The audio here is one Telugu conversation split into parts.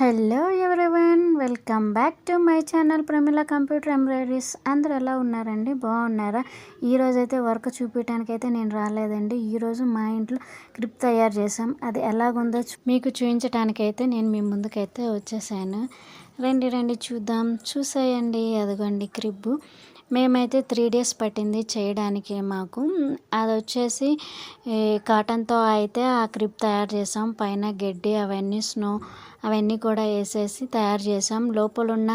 Hello everyone welcome back to my channel Pramila computer embroideries. అందరు ఎలా ఉన్నారండి? బాగున్నారా? ఈరోజు అయితే వర్క్ చూపించడానికి అయితే నేను రాలేదండి. ఈరోజు మా ఇంట్లో క్రిప్ తయారు చేసాం అది ఎలాగుందో మీకు చూపించడానికి అయితే నేను మీ ముందుకైతే వచ్చేసాను. రండి రండి చూద్దాం. చూసేయండి అదిగోండి క్రిబ్బు మేమైతే త్రీ డేస్ పట్టింది చేయడానికి మాకు. అది వచ్చేసి కాటన్తో అయితే ఆ క్రిప్ తయారు చేసాం. పైన గడ్డి అవన్నీ స్నో అవన్నీ కూడా వేసేసి తయారు చేసాం. లోపల ఉన్న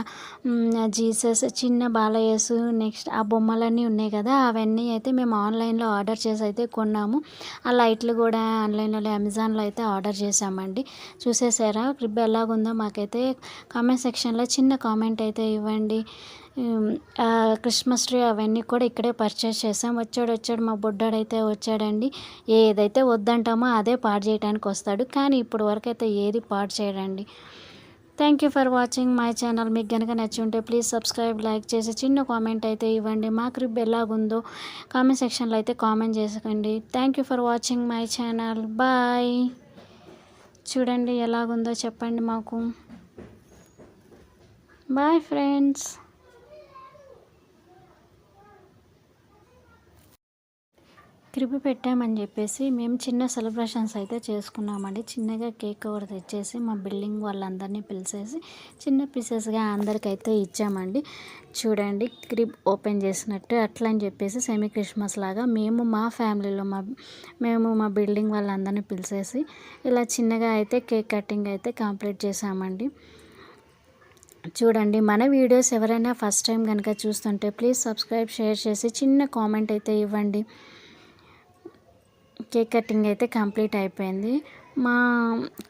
జీసస్ చిన్న బాలయేసు నెక్స్ట్ ఆ బొమ్మలన్నీ ఉన్నాయి కదా అవన్నీ అయితే మేము ఆన్లైన్లో ఆర్డర్ చేసి అయితే కొన్నాము. ఆ లైట్లు కూడా ఆన్లైన్లో అమెజాన్లో అయితే ఆర్డర్ చేసామండి. చూసేసారా? క్రిబ్ ఎలాగుందో మాకైతే కామెంట్ సెక్షన్లో చిన్న కామెంట్ అయితే ఇవ్వండి. క్రిస్మస్ ట్రీ అవన్నీ కూడా ఇక్కడే పర్చేస్ చేసాం వచ్చాడు వచ్చాడు మా బుడ్డాడైతే వచ్చాడండి. ఏదైతే వద్దంటామో అదే పాడు చేయడానికి వస్తాడు. కానీ ఇప్పుడు వరకు అయితే ఏది పాడు చేయడండి. Thank you for watching my channel మీకు కనుక నచ్చి ఉంటే ప్లీజ్ సబ్స్క్రైబ్ లైక్ చేసి చిన్న కామెంట్ అయితే ఇవ్వండి. మా క్రిప్ ఎలాగుందో కామెంట్ సెక్షన్లో అయితే కామెంట్ చేసుకోండి. Thank you for watching my channel bye చూడండి ఎలాగుందో చెప్పండి మాకు. బాయ్ ఫ్రెండ్స్ క్రిబి పెట్టామని చెప్పేసి మేము చిన్న సెలబ్రేషన్స్ అయితే చేసుకున్నామండి. చిన్నగా కేక్ ఒకటి తెచ్చేసి మా బిల్డింగ్ వాళ్ళందరినీ పిలిచేసి చిన్న పీసెస్గా అందరికైతే ఇచ్చామండి. చూడండి క్రిప్ ఓపెన్ చేసినట్టు అట్లా అని చెప్పేసి సెమీ క్రిస్మస్ లాగా మేము మా ఫ్యామిలీలో మా మేము మా బిల్డింగ్ వాళ్ళందరినీ పిలిచేసి ఇలా చిన్నగా అయితే కేక్ కటింగ్ అయితే కంప్లీట్ చేసామండి చూడండి మన వీడియోస్ ఎవరైనా ఫస్ట్ టైం కనుక చూస్తుంటే ప్లీజ్ సబ్స్క్రైబ్ షేర్ చేసి చిన్న కామెంట్ అయితే ఇవ్వండి. కేక్ కటింగ్ అయితే కంప్లీట్ అయిపోయింది. మా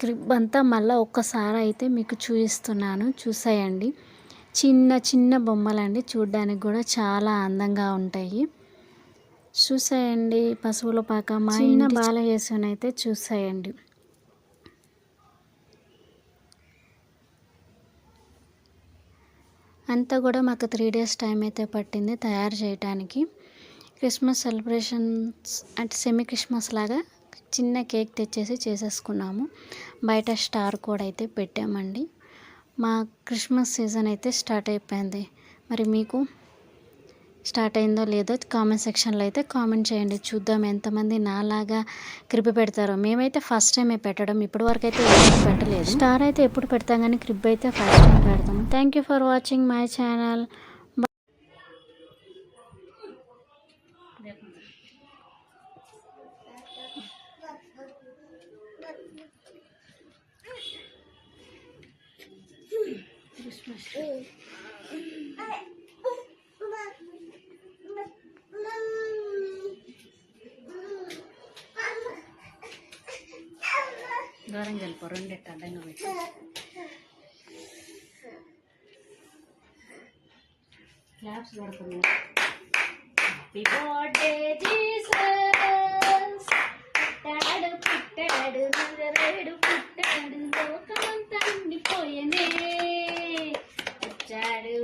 క్రిబ్ అంతా మళ్ళీ ఒక్కసారి అయితే మీకు చూపిస్తున్నాను. చూసేయండి. చిన్న చిన్న బొమ్మలండి. చూడ్డానికి కూడా చాలా అందంగా ఉంటాయి. చూసేయండి. పశువుల పాక మా చిన్న బాల అయితే చూసేయండి. అంతా కూడా మాకు త్రీ డేస్ టైం అయితే పట్టింది తయారు చేయడానికి క్రిస్మస్ సెలబ్రేషన్స్ అంటే సెమీ క్రిస్మస్ లాగా చిన్న కేక్ తెచ్చేసి చేసేసుకున్నాము. బయట స్టార్ కూడా అయితే పెట్టామండి. మా క్రిస్మస్ సీజన్ అయితే స్టార్ట్ అయిపోయింది. మరి మీకు స్టార్ట్ అయిందో లేదో కామెంట్ సెక్షన్లో అయితే కామెంట్ చేయండి. చూద్దాం ఎంతమంది నాలాగా క్రిప్ పెడతారో. మేమైతే ఫస్ట్ టైమే పెట్టడం. ఇప్పటి వరకు అయితే ఎప్పుడు పెట్టలేదు. స్టార్ అయితే ఎప్పుడు పెడతాం కానీ క్రిప్ అయితే ఫస్ట్ టైం పెడతాం. Thank you for watching my channel దూరం వెళ్ళిపో రెండెట్టు అడ్డంగా పెట్టి క్లాప్స్ పడుతున్నాయి హ్యాపీ బర్త్డే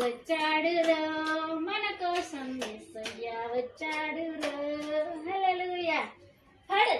వచ్చాడు రో మన కోసం ఎస్సయ్య వచ్చాడు రో హలలుయా పాడు